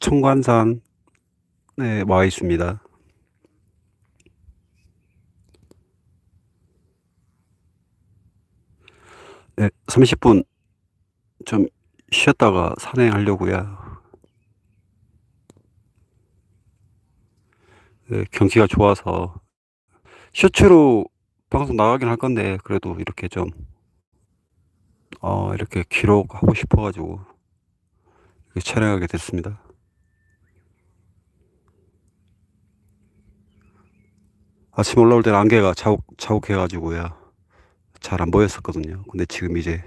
청관산에 와 있습니다. 네, 30분 좀 쉬었다가 산행하려고요. 네, 경치가 좋아서 셔츠로 방송 나가긴 할 건데 그래도 이렇게 좀 어, 이렇게 기록하고 싶어가지고 이렇게 촬영하게 됐습니다. 아침 올라올 때는 안개가 자욱, 자욱해가지고요. 잘안 보였었거든요. 근데 지금 이제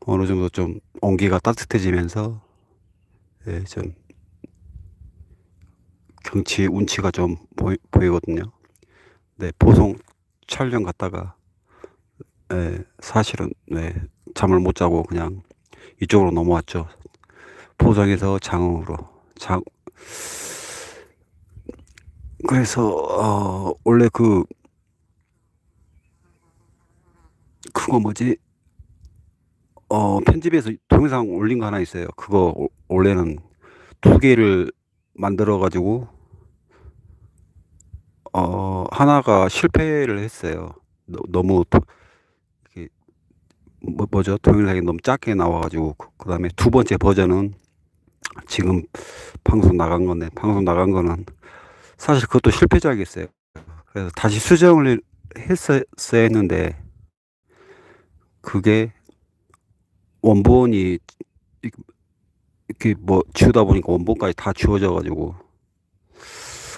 어느 정도 좀 온기가 따뜻해지면서 예, 좀 경치 운치가 좀 보이, 보이거든요. 네, 보송 촬영 갔다가 예, 사실은 네, 잠을 못 자고 그냥 이쪽으로 넘어왔죠. 포장에서 장흥으로 장 그래서 어, 원래 그 그거 뭐지? 어, 편집해서 동영상 올린 거 하나 있어요. 그거 오- 원래는 두 개를 만들어 가지고 어, 하나가 실패를 했어요. 너, 너무 도- 이렇게 뭐, 뭐죠? 동영상이 너무 작게 나와 가지고 그, 그다음에 두 번째 버전은 지금 방송 나간 건데 방송 나간 거는 사실 그것도 실패작이었어요. 그래서 다시 수정을 했어야 했는데 그게 원본이 이- 이렇게 뭐 지우다 보니까 원본까지 다 지워져 가지고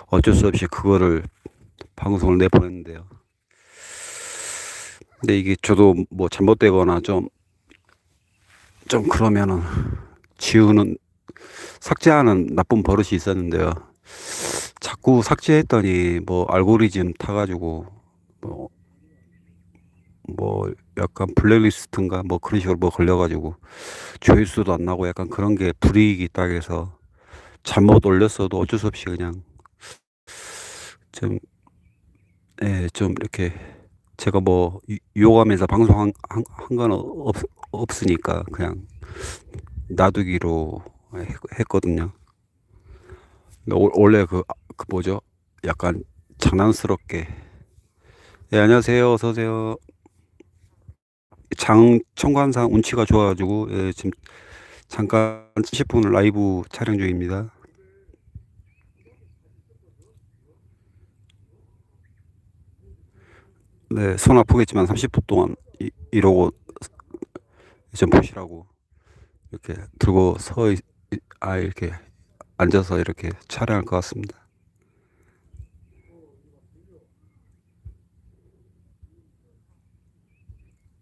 어쩔 수 없이 그거를 방송을 내보냈는데요. 근데 이게 저도 뭐 잘못되거나 좀, 좀 그러면은 지우는, 삭제하는 나쁜 버릇이 있었는데요. 자꾸 삭제했더니 뭐 알고리즘 타가지고 뭐, 뭐 약간 블랙리스트인가 뭐 그런 식으로 뭐 걸려가지고 조회수도 안 나고 약간 그런 게 불이익이 있다 해서 잘못 올렸어도 어쩔 수 없이 그냥 좀, 예, 좀 이렇게 제가 뭐 유- 유혹하면서 방송한 한, 한건 없, 없으니까 그냥 놔두기로 했, 했거든요. 원래 그, 그 뭐죠? 약간 장난스럽게 예, 안녕하세요. 어서 오세요. 장 청관산 운치가 좋아가지고 예, 지금 잠깐 70분 라이브 촬영 중입니다. 네, 손 아프겠지만 30분 동안 이, 이러고 좀 보시라고 이렇게 들고 서, 있, 아, 이렇게 앉아서 이렇게 촬영할 것 같습니다.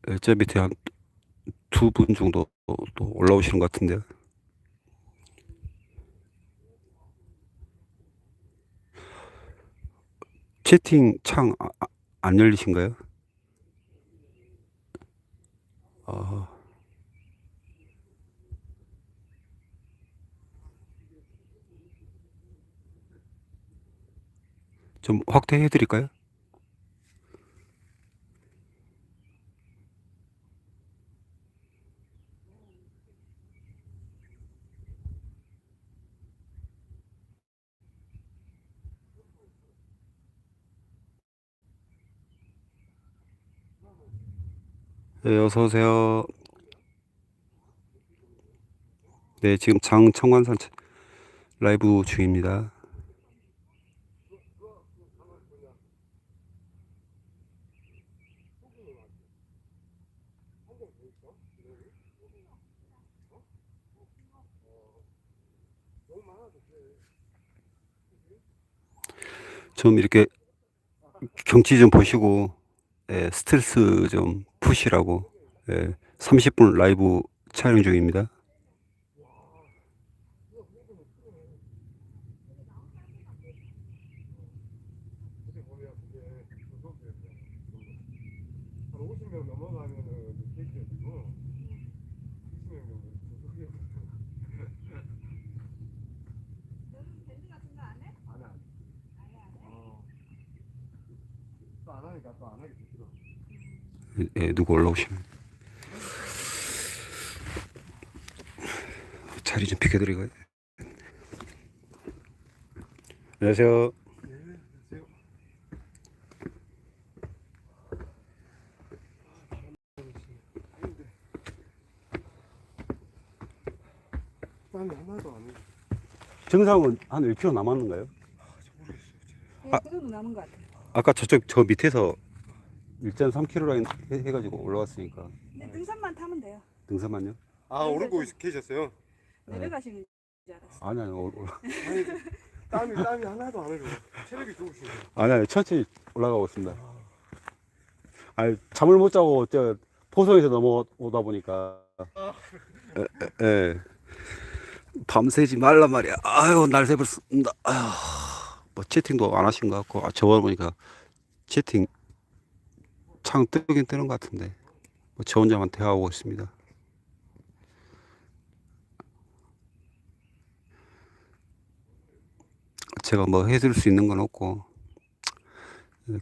네, 저 밑에 한 두 분 정도 또 올라오시는 것 같은데요. 채팅 창안 열리신가요? 어, 좀 확대해 드릴까요? 네, 어서 오세요. 네, 지금 장청관산 차- 라이브 중입니다. 좀 이렇게 경치 좀 보시고 예, 스트레스 좀 푸시라고 예, 30분 라이브 촬영 중입니다. 한 50명 넘어가면은 케이크였고 60명 정도 너는 밴드 같은 거 안 해? 안해 안해 아예 안 해? 어. 또안 하니까 또 안 하게 되더라고 예, 누구 올라오시면 자리 좀 비켜드리고요. 안녕하세요. 정상은 한 1km 남았는가요? 모르겠어요. 네, 아. 그 정도 남은 것 같아요. 아까 저쪽 저 밑에서 1.3km 해가지고 올라왔으니까 근데 등산만 타면 돼요. 등산만요? 아 오르고 있- 계셨어요? 네. 내려가시는 줄 알았어요. 아니 아니 올- 올- 아니 땀이 땀이 하나도 안 흘러. 체력이 좋으시네. 아니 아니 천천히 올라가고 있습니다. 아니 잠을 못 자고 저 포성에서 넘어오다 보니까 에. 밤새지 말란 말이야. 아유 날 새버렸습니다. 아휴 뭐 채팅도 안 하신 것 같고 아, 저번 보니까 채팅 창 뜨긴 뜨는 것 같은데 뭐 저 혼자만 대화하고 있습니다. 제가 뭐 해줄 수 있는 건 없고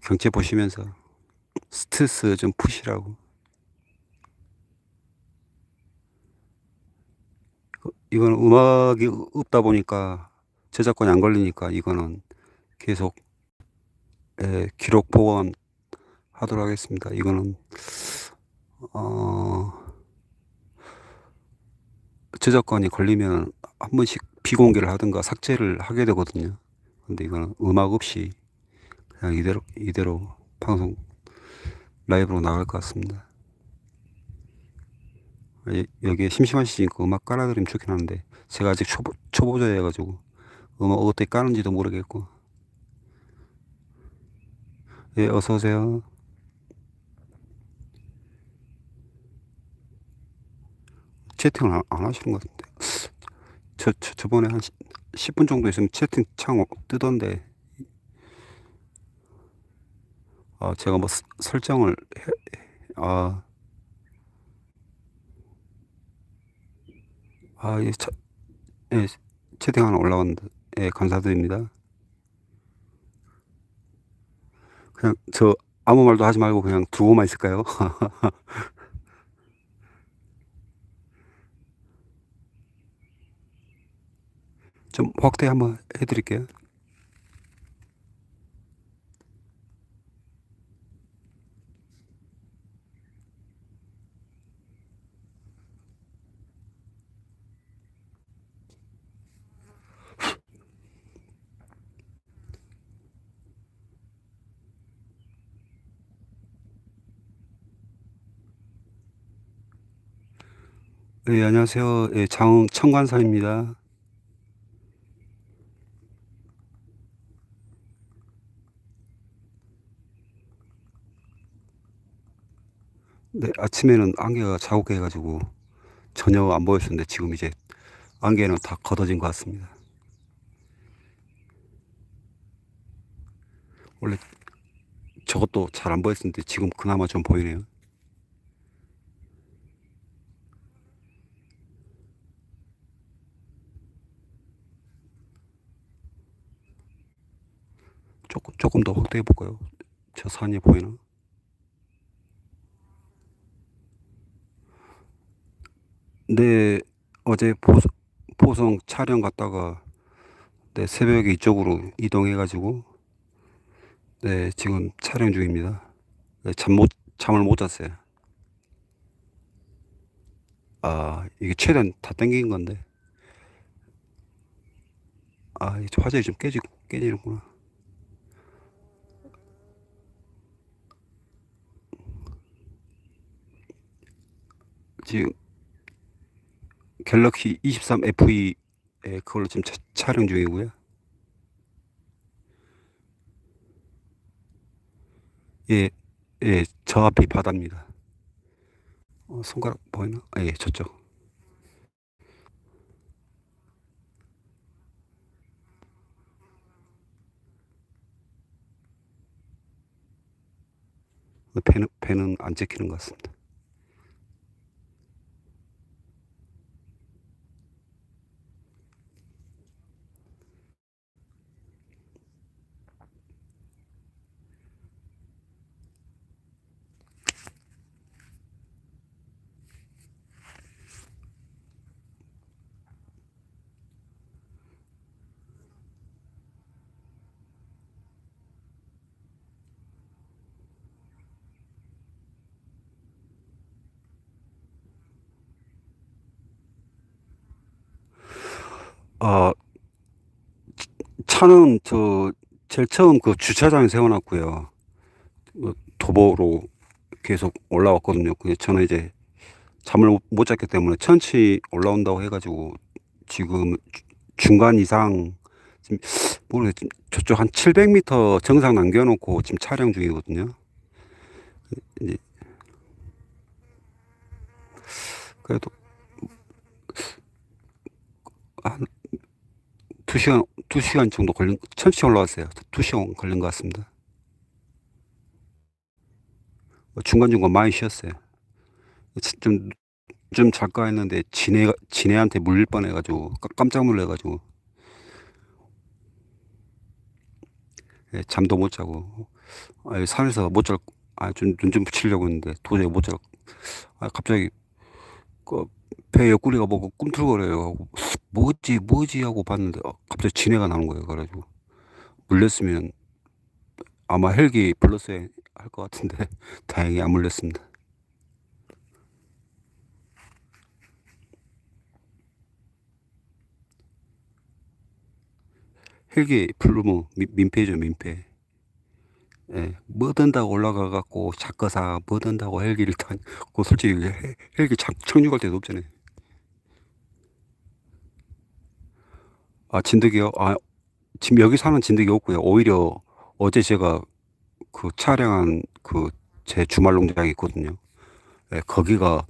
경제 보시면서 스트레스 좀 푸시라고. 그- 이거는 음악이 없다 보니까 저작권이 안 걸리니까 이거는 계속 예, 기록 보관 하도록 하겠습니다. 이거는 어 저작권이 걸리면 한 번씩 비공개를 하든가 삭제를 하게 되거든요. 근데 이거는 음악 없이 그냥 이대로 이대로 방송 라이브로 나갈 것 같습니다. 여- 여기에 심심하시니까 음악 깔아드리면 좋긴 한데 제가 아직 초보, 초보자여가지고 음악 어떻게 까는지도 모르겠고 예 어서 오세요. 채팅을 안, 안 하시는 것 같은데 저, 저 저번에 한 10 분 정도 있으면 채팅 창 뜨던데 아, 제가 뭐 스- 설정을 해, 아, 아, 예, 차, 예, 채팅 하나 올라왔는데, 예, 감사드립니다. 그냥 저 아무 말도 하지 말고 그냥 두고만 있을까요? 좀 확대 한번 해드릴게요. 예, 안녕하세요. 예, 장, 청관사입니다. 네, 아침에는 안개가 자욱해가지고 전혀 안 보였었는데 지금 이제 안개는 다 걷어진 것 같습니다. 원래 저것도 잘 안 보였었는데 지금 그나마 좀 보이네요. 조금, 조금 더 확대해 볼까요? 저 산이 보이나? 네, 어제 포성, 포성 촬영 갔다가 네, 새벽에 이쪽으로 이동해가지고 네, 지금 촬영 중입니다. 네, 잠 못, 잠을 못 잤어요. 아, 이게 최대한 다 땡긴 건데. 아, 이 화질이 좀 깨지, 깨지는구나. 지금 갤럭시 23 FE 에 그걸로 지금 차- 촬영 중이고요. 예, 예, 저 앞이 바다입니다. 어, 손가락 보이나? 아, 예, 저쪽. 배는, 배는 안 찍히는 것 같습니다. 차는 저 제일 처음 그 주차장에 세워놨고요. 어, 도보로 계속 올라왔거든요. 근데 저는 이제 잠을 못- 못 잤기 때문에 천천히 올라온다고 해가지고 지금 주- 중간 이상 지금 모르겠 저쪽 한 700m 정상 남겨놓고 지금 촬영 중이거든요. 이제 그래도 한 두 시간 두 시간 정도 걸린 천천히 올라왔어요. 두 시간 걸린 것 같습니다. 뭐 중간중간 많이 쉬었어요. 좀, 좀 잘까 했는데, 지네, 지네한테 물릴 뻔 해가지고, 깜- 깜짝 놀래가지고, 예, 잠도 못 자고, 아, 산에서 못 잘, 아, 좀, 눈 좀 붙이려고 했는데, 도저히 못 잘, 아, 갑자기, 그, 배 옆구리가 뭐고 꿈틀거려요. 뭐지, 뭐지 하고 봤는데, 어, 갑자기 지네가 나는 거예요. 그래가지고, 물렸으면, 아마 헬기 불렀어야 할 것 같은데, 다행히 안 물렸습니다. 헬기 민- 민폐죠 민폐. 예, 뭐 든다고 올라가 갖고 작거사 뭐 든다고 헬기를 타고 솔직히 헬- 헬기 착, 착륙할 때도 없잖아요. 아 진드기요? 아 지금 여기 사는 진드기 없고요. 오히려 어제 제가 그 촬영한 그 제 주말 농장이 있거든요. 예, 거기가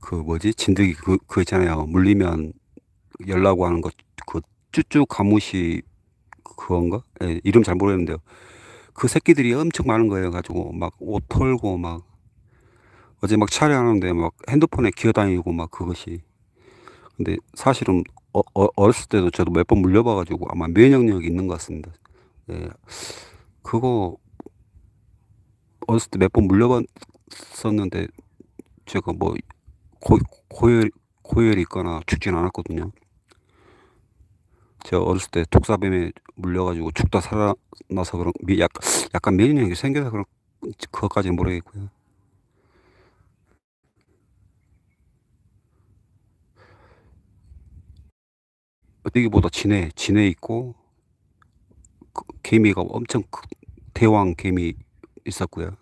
그 뭐지 진드기 그, 그 있잖아요. 물리면 열라고 하는 거 그 쭈쭈 가무시 그건가? 예, 이름 잘 모르겠는데요. 그 새끼들이 엄청 많은 거예요. 가지고 막 옷 털고 막 어제 막 촬영하는데 막 핸드폰에 기어다니고 막 그것이. 근데 사실은 어, 어, 어렸을 때도 저도 몇 번 물려봐가지고 아마 면역력이 있는 것 같습니다. 예, 그거 어렸을 때 몇 번 물려봤었는데 제가 뭐 고, 고열 고열이 있거나 죽진 않았거든요. 제가 어렸을 때 독사뱀에 물려가지고 죽다 살아나서 그런 미- 약, 약간 면역력이 생겨서 그런 그것까지는 모르겠고요. 여기보다 진해 진해 있고 그 개미가 엄청 크, 대왕 개미 있었고요.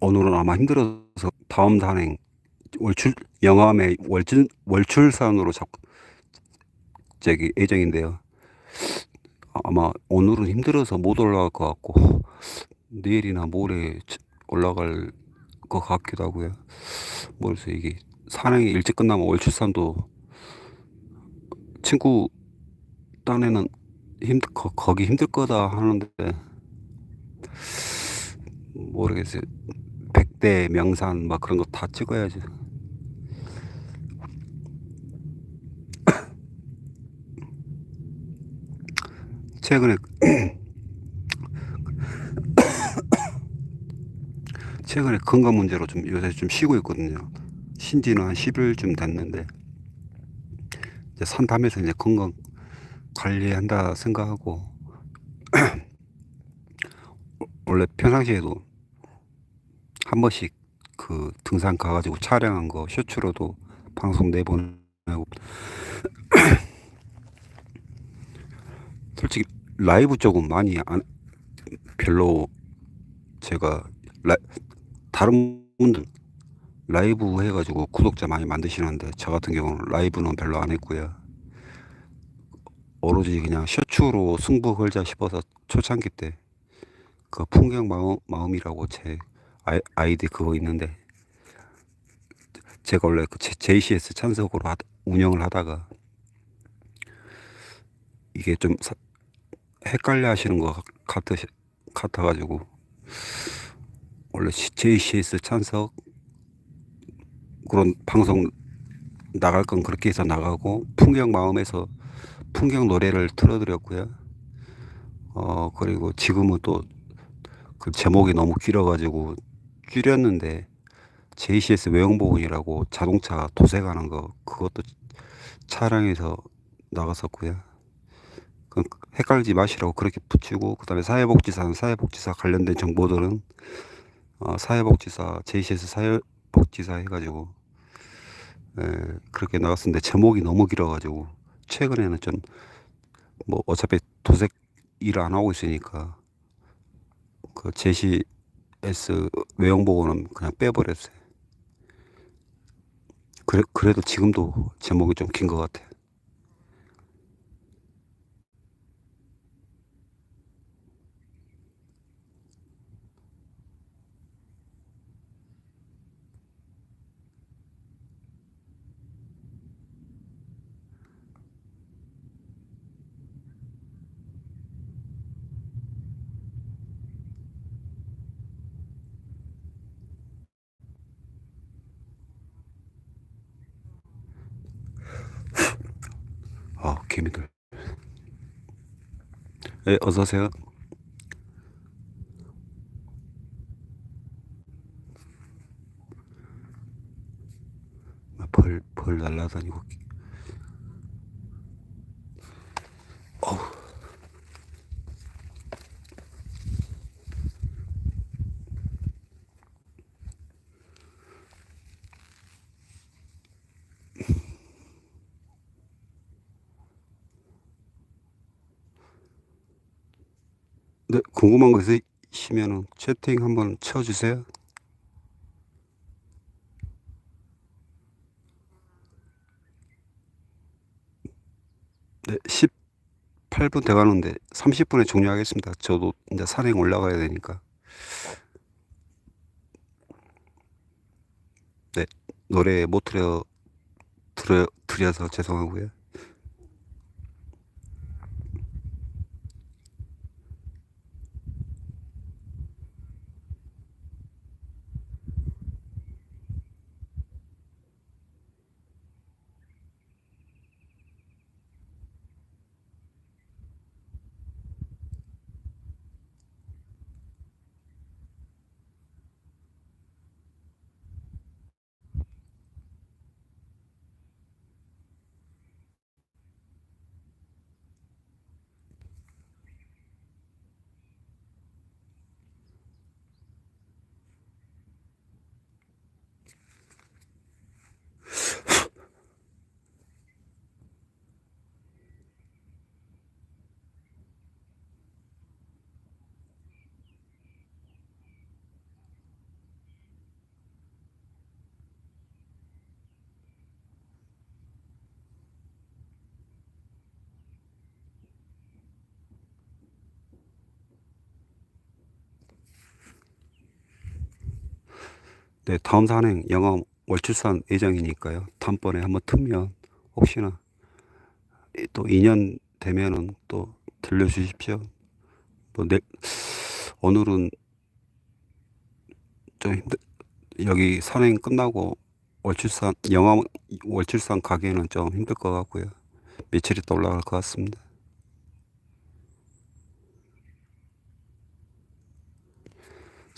오늘은 아마 힘들어서 다음 단행 월출 영암의 월출 월출산으로 잡 저기 예정인데요. 아마 오늘은 힘들어서 못 올라갈 것 같고 내일이나 모레 치- 올라갈 것 같기도 하고요. 모르겠어요 이게 산행이 일찍 끝나면 월출산도 친구 딴에는 힘 거, 거기 힘들 거다 하는데 모르겠어요. 백대 명산 막 그런 거 다 찍어야지. 최근에 최근에 건강 문제로 좀 요새 좀 쉬고 있거든요. 신지는 한 10일쯤 됐는데 이제 산 타면서 이제 건강 관리한다 생각하고 원래 평상시에도 한 번씩 그 등산 가가지고 촬영한 거 쇼츠로도 방송 내보내고. 솔직히 라이브 쪽은 많이 안 별로 제가 라, 다른 분들 라이브 해가지고 구독자 많이 만드시는데 저 같은 경우는 라이브는 별로 안 했고요. 오로지 그냥 셔츠로 승부 걸자 싶어서 초창기 때 그 풍경 마음, 마음이라고 제 아이, 아이디 그거 있는데 제가 원래 그 JCS 찬석으로 하, 운영을 하다가 이게 좀 사- 헷갈려 하시는 것 같으, 같아가지고 원래 JCS 찬석 그런 방송 나갈 건 그렇게 해서 나가고 풍경 마음에서 풍경 노래를 틀어드렸고요. 어 그리고 지금은 또 그 제목이 너무 길어가지고 줄였는데 JCS 외형보훈이라고 자동차 도색하는 거 그것도 촬영해서 나갔었고요. 그 헷갈리지 마시라고 그렇게 붙이고 그 다음에 사회복지사는 사회복지사 관련된 정보들은 어, 사회복지사 JCS 사회복지사 해가지고 에, 그렇게 나갔었는데 제목이 너무 길어가지고 최근에는 좀 뭐 어차피 도색 일을 안 하고 있으니까 그 JCS 외형보고는 그냥 빼버렸어요. 그래, 그래도 지금도 제목이 좀 긴 것 같아요. 아, 개미들. 네, 어서 오세요. 아, 벌, 벌 날라다니고. 어우. 네, 궁금한 거 있으시면 채팅 한번 쳐주세요. 네, 18분 돼가는데 30분에 종료하겠습니다. 저도 이제 산행 올라가야 되니까. 네, 노래 못 들려, 들려, 드려서 죄송하고요. 네, 다음 산행 영암 월출산 예정이니까요. 다음번에 한번 틀면 혹시나 또 2년 되면은 또 들려주십시오. 뭐 내, 오늘은 좀 힘들, 여기 산행 끝나고 월출산 영암 월출산 가기에는 좀 힘들 것 같고요. 며칠 있다 올라갈 것 같습니다.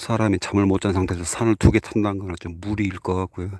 사람이 잠을 못 잔 상태에서 산을 두 개 탄다는 거는 좀 무리일 것 같고요.